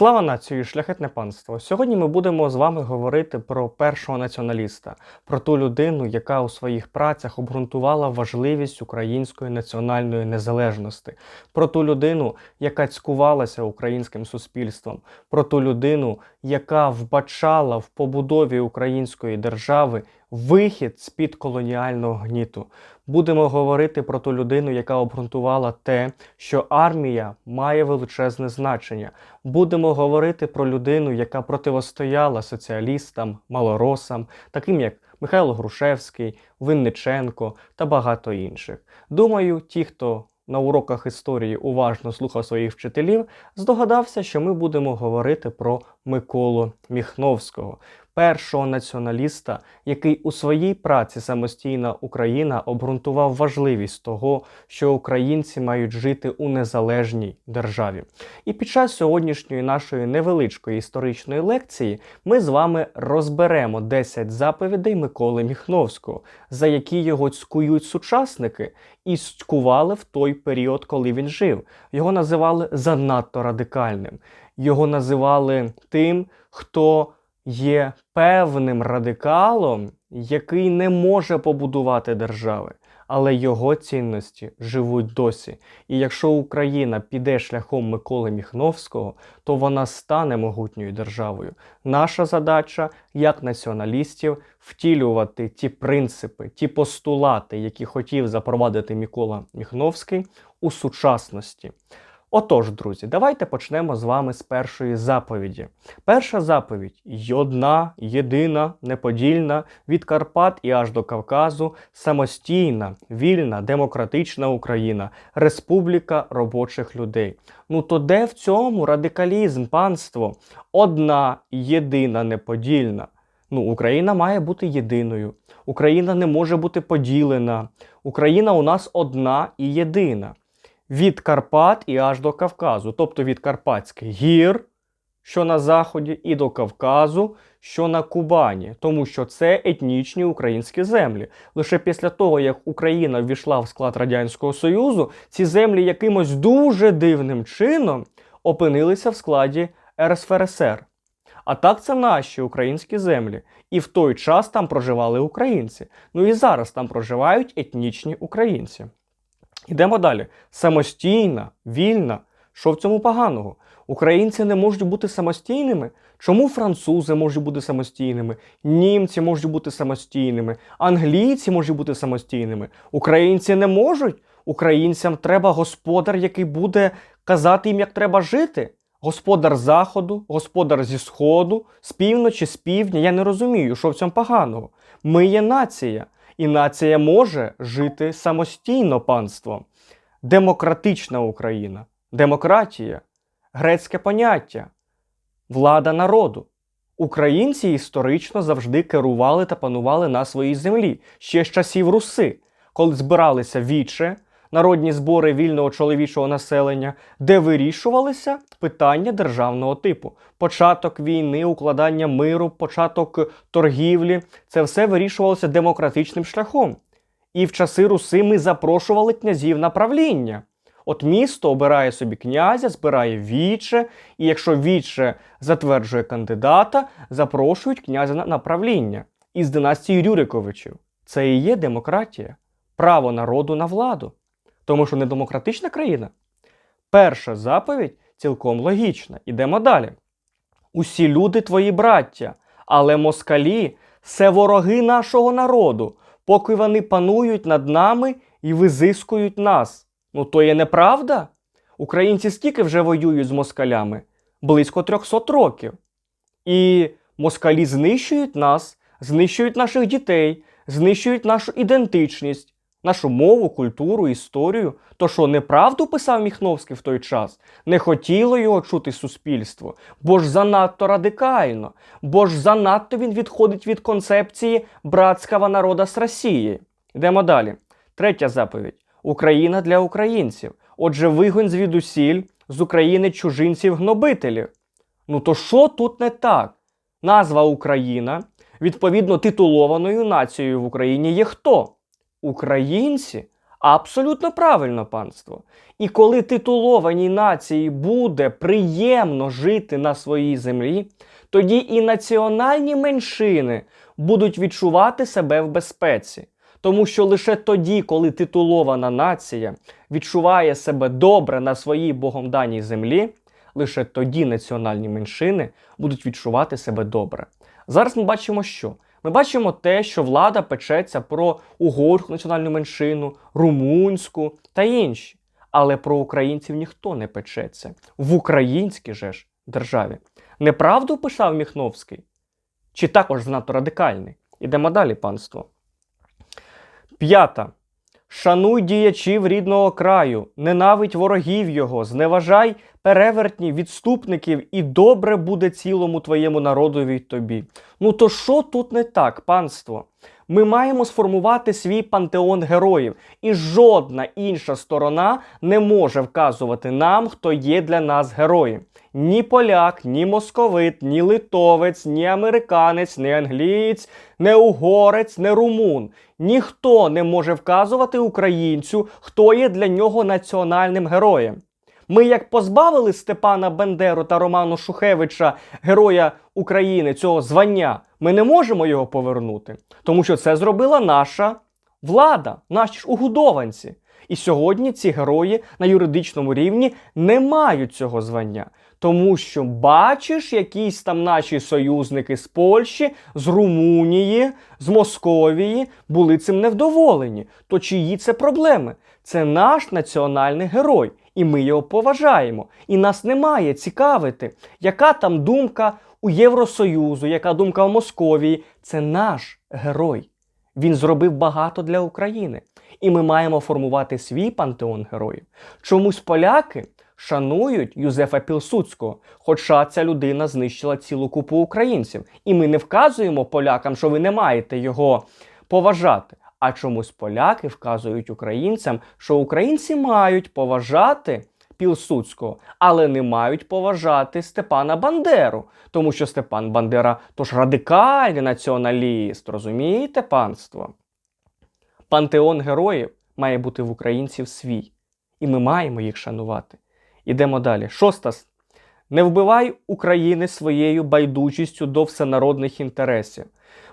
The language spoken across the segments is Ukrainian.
Слава нації, шляхетне панство! Сьогодні ми будемо з вами говорити про першого націоналіста, про ту людину, яка у своїх працях обґрунтувала важливість української національної незалежності, про ту людину, яка цькувалася українським суспільством, про ту людину, яка вбачала в побудові української держави вихід з-під колоніального гніту. Будемо говорити про ту людину, яка обґрунтувала те, що армія має величезне значення. Будемо говорити про людину, яка противостояла соціалістам, малоросам, таким як Михайло Грушевський, Винниченко та багато інших. Думаю, ті, хто на уроках історії уважно слухав своїх вчителів, здогадався, що ми будемо говорити про Миколу Міхновського, першого націоналіста, який у своїй праці Самостійна Україна обґрунтував важливість того, що українці мають жити у незалежній державі. І під час сьогоднішньої нашої невеличкої історичної лекції ми з вами розберемо 10 заповідей Миколи Міхновського, за які його цькують сучасники і цькували в той період, коли він жив. Його називали занадто радикальним. Його називали тим, хто є певним радикалом, який не може побудувати держави, але його цінності живуть досі. І якщо Україна піде шляхом Миколи Міхновського, то вона стане могутньою державою. Наша задача як націоналістів втілювати ті принципи, ті постулати, які хотів запровадити Микола Міхновський у сучасності. Отож, друзі, давайте почнемо з вами з першої заповіді. Перша заповідь одна, єдина, неподільна, від Карпат і аж до Кавказу, самостійна, вільна, демократична Україна, республіка робочих людей. Ну то де в цьому радикалізм, панство? Одна, єдина, неподільна. Ну, Україна має бути єдиною. Україна не може бути поділена. Україна у нас одна і єдина від Карпат і аж до Кавказу, тобто від Карпатських гір, що на Заході, і до Кавказу, що на Кубані, тому що це етнічні українські землі. Лише після того, як Україна ввійшла в склад Радянського Союзу, ці землі якимось дуже дивним чином опинилися в складі РСФРСР. А так це наші українські землі. І в той час там проживали українці. Ну і зараз там проживають етнічні українці. Йдемо далі. Самостійна, вільна. Що в цьому поганого? Українці не можуть бути самостійними. Чому французи можуть бути самостійними? Німці можуть бути самостійними, англійці можуть бути самостійними. Українці не можуть. Українцям треба господар, який буде казати їм, як треба жити. Господар заходу, господар зі сходу, з півночі, з півдня. Я не розумію, що в цьому поганого. Ми є нація. І нація може жити самостійно панство. Демократична Україна, демократія, грецьке поняття, влада народу. Українці історично завжди керували та панували на своїй землі ще з часів Руси, коли збиралися віче, народні збори вільного чоловічого населення, де вирішувалися питання державного типу. Початок війни, укладання миру, початок торгівлі це все вирішувалося демократичним шляхом. І в часи Руси ми запрошували князів на правління. От місто обирає собі князя, збирає віче, і якщо віче затверджує кандидата, запрошують князя на правління із династії Рюриковичів. Це і є демократія, право народу на владу. Тому що не демократична країна. Перша заповідь цілком логічна. Ідемо далі. Усі люди твої браття, але москалі це вороги нашого народу, поки вони панують над нами і визискують нас. Ну то є неправда? Українці стільки вже воюють з москалями близько 300 років. І москалі знищують нас, знищують наших дітей, знищують нашу ідентичність нашу мову, культуру, історію. То що неправду писав Міхновський в той час? Не хотіло його чути суспільство, бо ж занадто радикально, бо ж занадто він відходить від концепції братського народа з Росії. Йдемо далі. Третя заповідь: Україна для українців. Отже, вигонь звідусіль з України чужинців-гнобителів. Ну то що тут не так? Назва Україна, відповідно титулованою нацією в Україні є хто? Українці, Абсолютно правильно, панство. І коли титулованій нації буде приємно жити на своїй землі, тоді і національні меншини будуть відчувати себе в безпеці. Тому що лише тоді, коли титулована нація відчуває себе добре на своїй богом даній землі, лише тоді національні меншини будуть відчувати себе добре. Зараз ми бачимо, що ми бачимо те, що влада печеться про угорську національну меншину, румунську та інші. Але про українців ніхто не печеться в українській же ж державі. Неправду писав Міхновський? Чи також занадто радикальний? Ідемо далі, панство. П'ята. Шануй діячів рідного краю, ненавидь ворогів його, зневажай перевертні відступників, і добре буде цілому твоєму народові тобі. Ну то що тут не так, панство? Ми маємо сформувати свій пантеон героїв, і жодна інша сторона не може вказувати нам, хто є для нас героєм. Ні поляк, ні московит, ні литовець, ні американець, ні англієць, не угорець, не румун. Ніхто не може вказувати українцю, хто є для нього національним героєм. Ми як позбавили Степана Бендеру та Роману Шухевича, героя України, цього звання, ми не можемо його повернути, тому що це зробила наша влада, наші ж угодованці. І сьогодні ці герої на юридичному рівні не мають цього звання. Тому що бачиш, якісь там наші союзники з Польщі, з Румунії, з Московії були цим невдоволені. То чиї це проблеми? Це наш національний герой, і ми його поважаємо. І нас не має цікавити, яка там думка у Євросоюзу, яка думка в Московії. Це наш герой. Він зробив багато для України. І ми маємо формувати свій пантеон героїв. Чомусь поляки шанують Юзефа Пілсудського, хоча ця людина знищила цілу купу українців. І ми не вказуємо полякам, що ви не маєте його поважати. А чомусь поляки вказують українцям, що українці мають поважати Пілсудського, але не мають поважати Степана Бандеру, тому що Степан Бандера то ж радикальний націоналіст, розумієте, панство? Пантеон героїв має бути в українців свій, і ми маємо їх шанувати. Ідемо далі. Шоста. Не вбивай України своєю байдужістю до всенародних інтересів.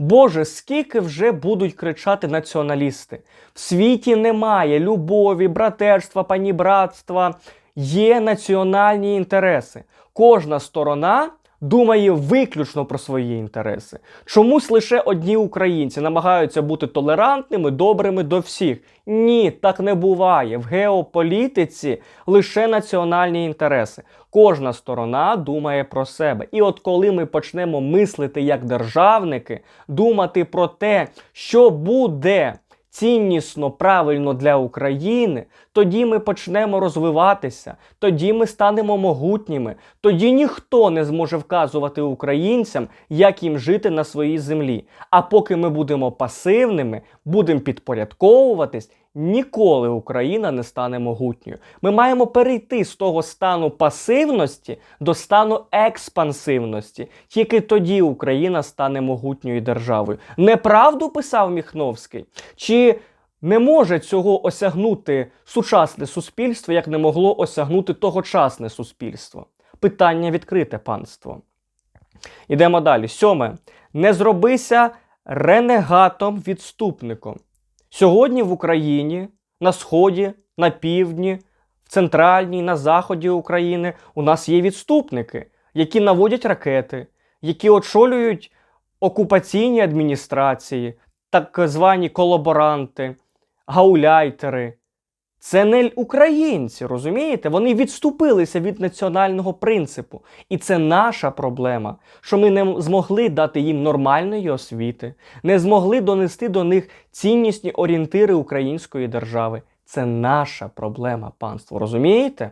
Боже, скільки вже будуть кричати націоналісти? В світі немає любові, братерства, панібратства. Є національні інтереси. Кожна сторона думає виключно про свої інтереси. Чомусь лише одні українці намагаються бути толерантними, добрими до всіх. Ні, так не буває. В геополітиці лише національні інтереси. Кожна сторона думає про себе. І от коли ми почнемо мислити як державники, думати про те, що буде ціннісно, правильно для України, тоді ми почнемо розвиватися, тоді ми станемо могутніми, тоді ніхто не зможе вказувати українцям, як їм жити на своїй землі. А поки ми будемо пасивними, будемо підпорядковуватись. Ніколи Україна не стане могутньою. Ми маємо перейти з того стану пасивності до стану експансивності. Тільки тоді Україна стане могутньою державою. Неправду писав Міхновський? Чи не може цього осягнути сучасне суспільство, як не могло осягнути тогочасне суспільство? Питання відкрите, панство. Ідемо далі. Сьоме. Не зробися ренегатом-відступником. Сьогодні в Україні, на Сході, на півдні, в центральній, на заході України у нас є відступники, які наводять ракети, які очолюють окупаційні адміністрації, так звані колаборанти, гауляйтери. Це не українці, розумієте? Вони відступилися від національного принципу. І це наша проблема, що ми не змогли дати їм нормальної освіти, не змогли донести до них ціннісні орієнтири української держави. Це наша проблема, панство. Розумієте?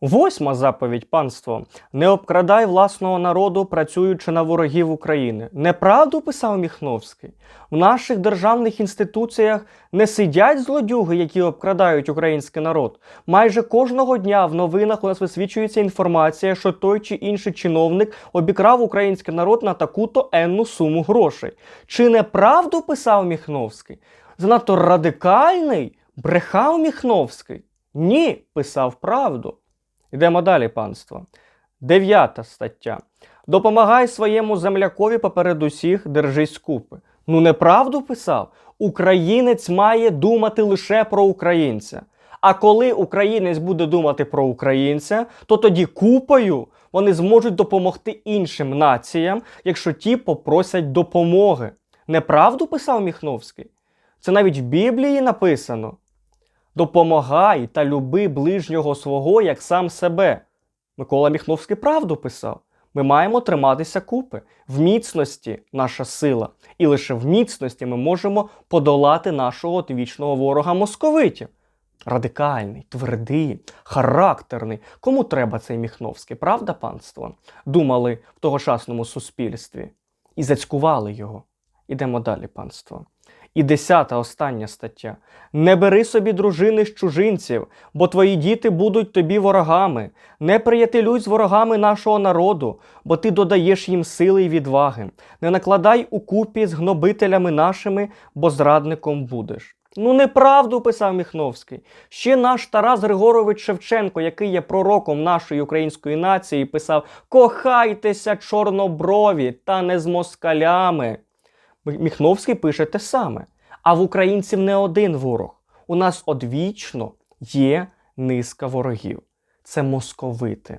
Восьма заповідь панство: не обкрадай власного народу, працюючи на ворогів України. Неправду писав Міхновський. В наших державних інституціях не сидять злодюги, які обкрадають український народ. Майже кожного дня в новинах у нас висвічується інформація, що той чи інший чиновник обікрав український народ на таку-то енну суму грошей. Чи неправду писав Міхновський? Занадто радикальний Брехав Міхновський? Ні, писав правду. Йдемо далі, панство. Дев'ята стаття. Допомагай своєму землякові поперед усіх, держись купи. Ну, неправду писав. Українець має думати лише про українця. А коли українець буде думати про українця, то тоді купою вони зможуть допомогти іншим націям, якщо ті попросять допомоги. Неправду писав Міхновський? Це навіть в Біблії написано. Допомагай та люби ближнього свого як сам себе. Микола Міхновський правду писав. Ми маємо триматися купи. В міцності наша сила. І лише в міцності ми можемо подолати нашого одвічного ворога московитів. Радикальний, твердий, характерний. Кому треба цей Міхновський, правда, панство? Думали в тогочасному суспільстві і зацькували його. Ідемо далі, панство. І десята остання стаття. Не бери собі дружини з чужинців, бо твої діти будуть тобі ворогами. Не приятелюй з ворогами нашого народу, бо ти додаєш їм сили й відваги. Не накладай у купі з гнобителями нашими, бо зрадником будеш. Ну, неправду писав Міхновський. Ще наш Тарас Григорович Шевченко, який є пророком нашої української нації, писав: Кохайтеся, чорноброві, та не з москалями. Міхновський пише те саме. А в українців не один ворог. У нас одвічно є низка ворогів. Це московити.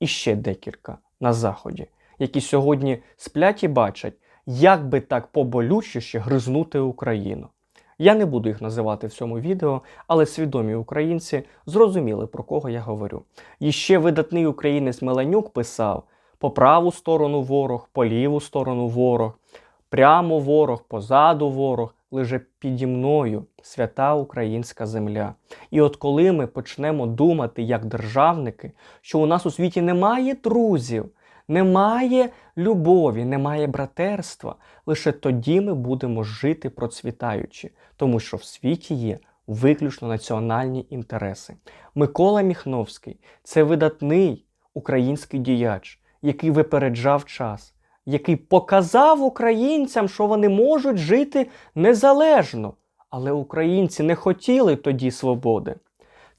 І ще декілька на Заході, які сьогодні сплять і бачать, як би так поболючіше гризнути Україну. Я не буду їх називати в цьому відео, але свідомі українці зрозуміли, про кого я говорю. І ще видатний українець Меленюк писав: по праву сторону ворог, по ліву сторону ворог, прямо ворог, позаду ворог, лише піді мною свята українська земля. І от коли ми почнемо думати як державники, що у нас у світі немає друзів, немає любові, немає братерства, лише тоді ми будемо жити процвітаючи, тому що в світі є виключно національні інтереси. Микола Міхновський це видатний український діяч, який випереджав час, який показав українцям, що вони можуть жити незалежно. Але українці не хотіли тоді свободи.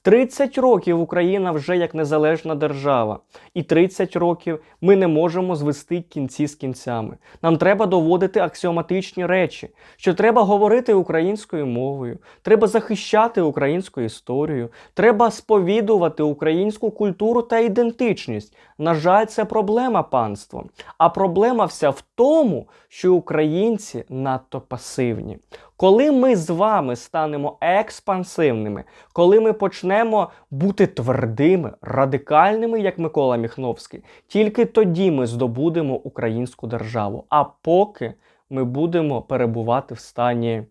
30 років Україна вже як незалежна держава, і 30 років ми не можемо звести кінці з кінцями. Нам треба доводити аксіоматичні речі, що треба говорити українською мовою, треба захищати українську історію, треба сповідувати українську культуру та ідентичність. На жаль, це проблема панство. А проблема вся в тому, що українці надто пасивні. Коли ми з вами станемо експансивними, коли ми почнемо бути твердими, радикальними, як Микола Міхновський, тільки тоді ми здобудемо українську державу. А поки ми будемо перебувати в стані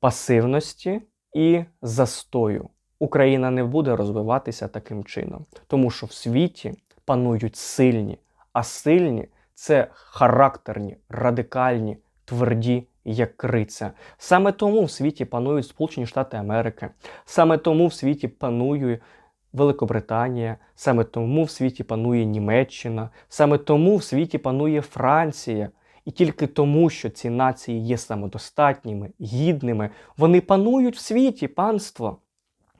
пасивності і застою, Україна не буде розвиватися таким чином, тому що в світі панують сильні, а сильні це характерні, радикальні, тверді як криця. Саме тому в світі панують Сполучені Штати Америки, саме тому в світі панує Великобританія, саме тому в світі панує Німеччина, саме тому в світі панує Франція. І тільки тому, що ці нації є самодостатніми, гідними, вони панують в світі панство.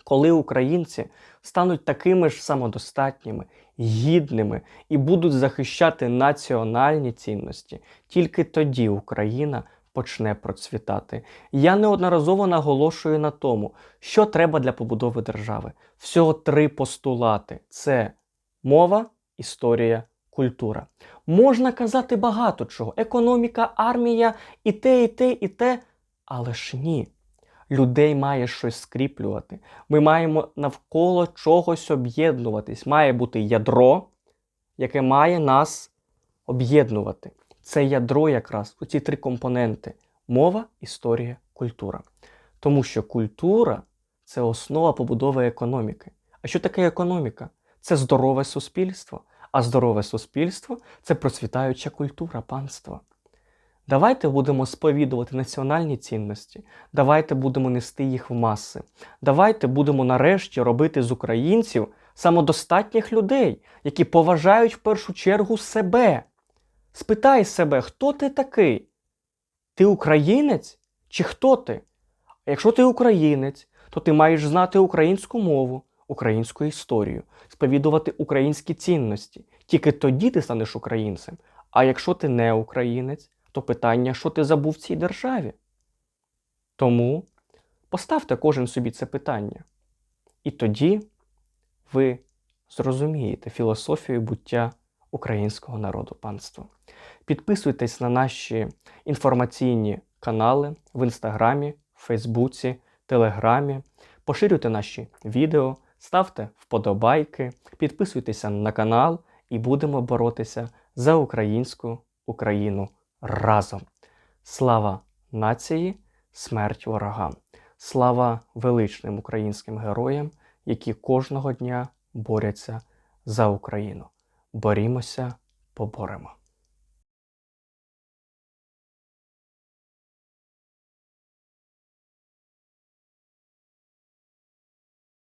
Коли українці стануть такими ж самодостатніми, гідними і будуть захищати національні цінності, тільки тоді Україна почне процвітати. Я неодноразово наголошую на тому, що треба для побудови держави. Всього три постулати: це мова, історія, культура. Можна казати багато чого: економіка, армія, і те, і те, і те, але ж ні. Людей має щось скріплювати. Ми маємо навколо чогось об'єднуватись. Має бути ядро, яке має нас об'єднувати. Це ядро якраз у ці три компоненти: мова, історія, культура. Тому що культура це основа побудови економіки. А що таке економіка? Це здорове суспільство. А здорове суспільство це процвітаюча культура панства. Давайте будемо сповідувати національні цінності, давайте будемо нести їх в маси. Давайте будемо нарешті робити з українців самодостатніх людей, які поважають в першу чергу себе. Спитай себе, хто ти такий? Ти українець? Чи хто ти? А якщо ти українець, то ти маєш знати українську мову, українську історію, сповідувати українські цінності. Тільки тоді ти станеш українцем. А якщо ти не українець, то питання, що ти забув в цій державі? Тому поставте кожен собі це питання. І тоді ви зрозумієте філософію буття українського народу панства. Підписуйтесь на наші інформаційні канали в Інстаграмі, Фейсбуці, Телеграмі, поширюйте наші відео, ставте вподобайки, підписуйтеся на канал і будемо боротися за українську Україну разом. Слава нації, смерть ворогам! Слава величним українським героям, які кожного дня борються за Україну. Борімося, поборемо.